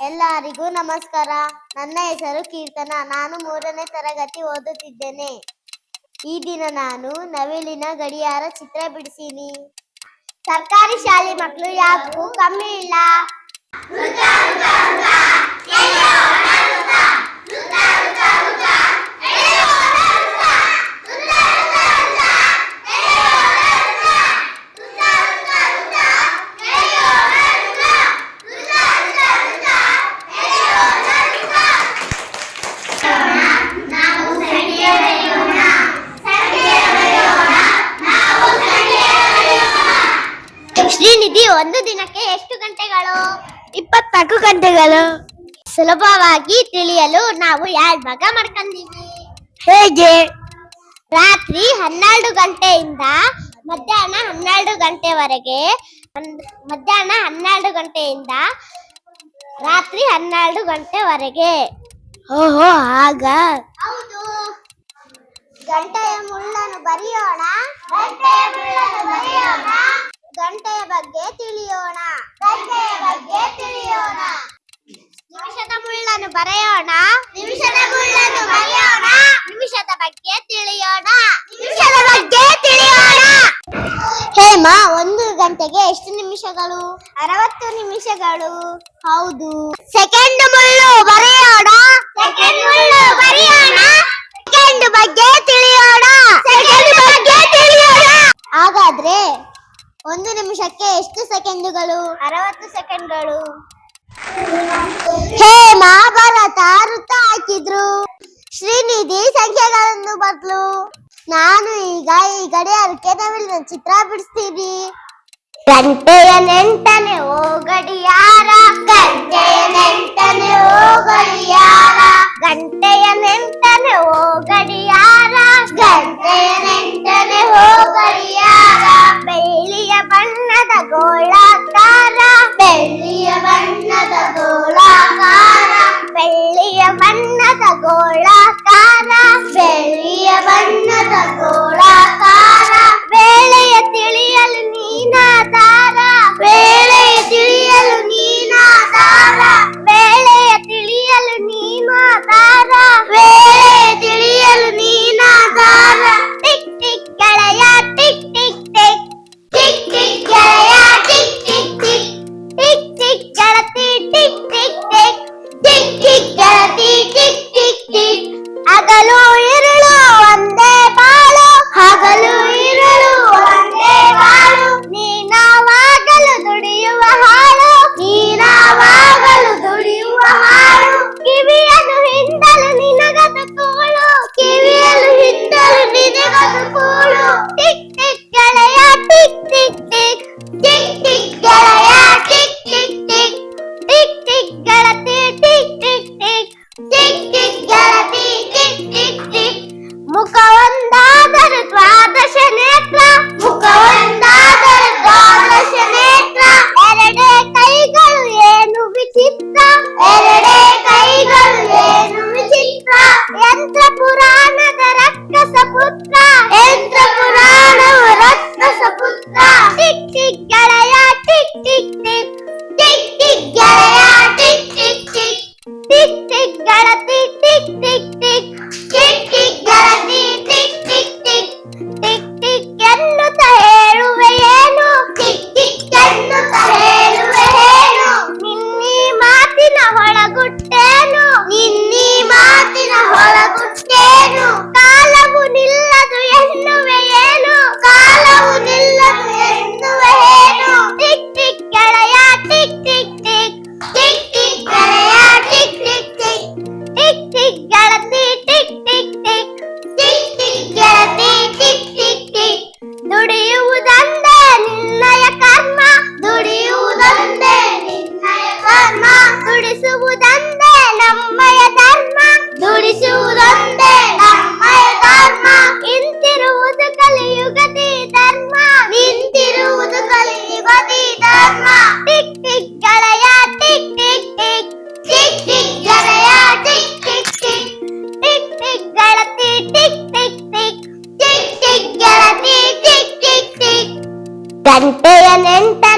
ಎಲ್ಲರಿಗೂ ನಮಸ್ಕಾರ. ನನ್ನ ಹೆಸರು ಕೀರ್ತನ. ನಾನು ಮೂರನೇ ತರಗತಿ ಓದುತ್ತಿದ್ದೇನೆ. ಈ ದಿನ ನಾನು ನವಿಲಿನ ಗಡಿಯಾರ ಚಿತ್ರ ಬಿಡಿಸೀನಿ. ಸರ್ಕಾರಿ ಶಾಲೆ ಮಕ್ಕಳು ಯಾಕೂ ಕಮ್ಮಿ ಇಲ್ಲ. ಶ್ರೀನಿಧಿ ಒಂದು ದಿನಕ್ಕೆ ಎಷ್ಟು ಗಂಟೆಗಳು? ಇಪ್ಪತ್ನಾಲ್ಕು ಗಂಟೆಗಳು. ಸುಲಭವಾಗಿ ತಿಳಿಯಲು ನಾವು ಎರಡು ಭಾಗ ಮಾಡ್ಕೊಂಡಿವಿ ಹೇಗೆ? ರಾತ್ರಿ ಹನ್ನೆರಡು ಗಂಟೆಯಿಂದ ಮಧ್ಯಾಹ್ನ ಹನ್ನೆರಡು ಗಂಟೆವರೆಗೆ ಮಧ್ಯಾಹ್ನ ಹನ್ನೆರಡು ಗಂಟೆಯಿಂದ ರಾತ್ರಿ ಹನ್ನೆರಡು ಗಂಟೆವರೆಗೆ. ಓಹೋ ಆಗ? ಹೌದು. ಗಂಟೆಯ ಮುಳ್ಳನ್ನು ಬರೆಯೋಣ? ಗಂಟೆಯ ಮುಳ್ಳನ್ನು ಬರೆಯೋಣ? ಗಂಟೆಯ ಬಗ್ಗೆ ತಿಳಿಯೋಣ. ಗಂಟೆಯ ಬಗ್ಗೆ ತಿಳಿಯೋಣ. ನಿಮಿಷದ ಮುಳ್ಳನ್ನು ಬರೆಯೋಣ. ನಿಮಿಷದ ಮುಳ್ಳನ್ನು ಬರೆಯೋಣ. ನಿಮಿಷದ ಬಗ್ಗೆ ತಿಳಿಯೋಣ. ನಿಮಿಷದ ಬಗ್ಗೆ ತಿಳಿಯೋಣ. ಹೇಮ, ಒಂದು ಗಂಟೆಗೆ ಎಷ್ಟು ನಿಮಿಷಗಳು? ಅರವತ್ತು ನಿಮಿಷಗಳು. ಹೌದು. ಸೆಕೆಂಡ್ ಮುಳ್ಳು ಬರೆಯೋಣ. ಸೆಕೆಂಡ್ ಮುಳ್ಳು ಬರೆಯೋಣ. ಸೆಕೆಂಡ್ ಬಗ್ಗೆ ತಿಳಿಯೋಣ. ಸೆಕೆಂಡ್ ಬಗ್ಗೆ ಒಂದು ನಿಮಿಷಕ್ಕೆ ಎಷ್ಟು ಸೆಕೆಂಡುಗಳು? ಅರವತ್ತು ಸೆಕೆಂಡ್ಗಳು. ಹೇ ಮಹಾಭಾರತ ವೃತ್ತ ಹಾಕಿದ್ರು. ಶ್ರೀನಿಧಿ ಸಂಖ್ಯೆಗಳನ್ನು ಬದಲು. ನಾನು ಈಗ ಈ ಗಡಿಯಾರಕ್ಕೆ ನವಿಲಿನ ಚಿತ್ರ ಬಿಡಿಸ್ತೀನಿ. ಗಂಟೆಯ ನೆಂಟನೆ ಓ ಗಡಿಯಾರ. ಗಂಟೆಯ ನೆಂಟನೆ Coca-Cola. గంటే ఎంత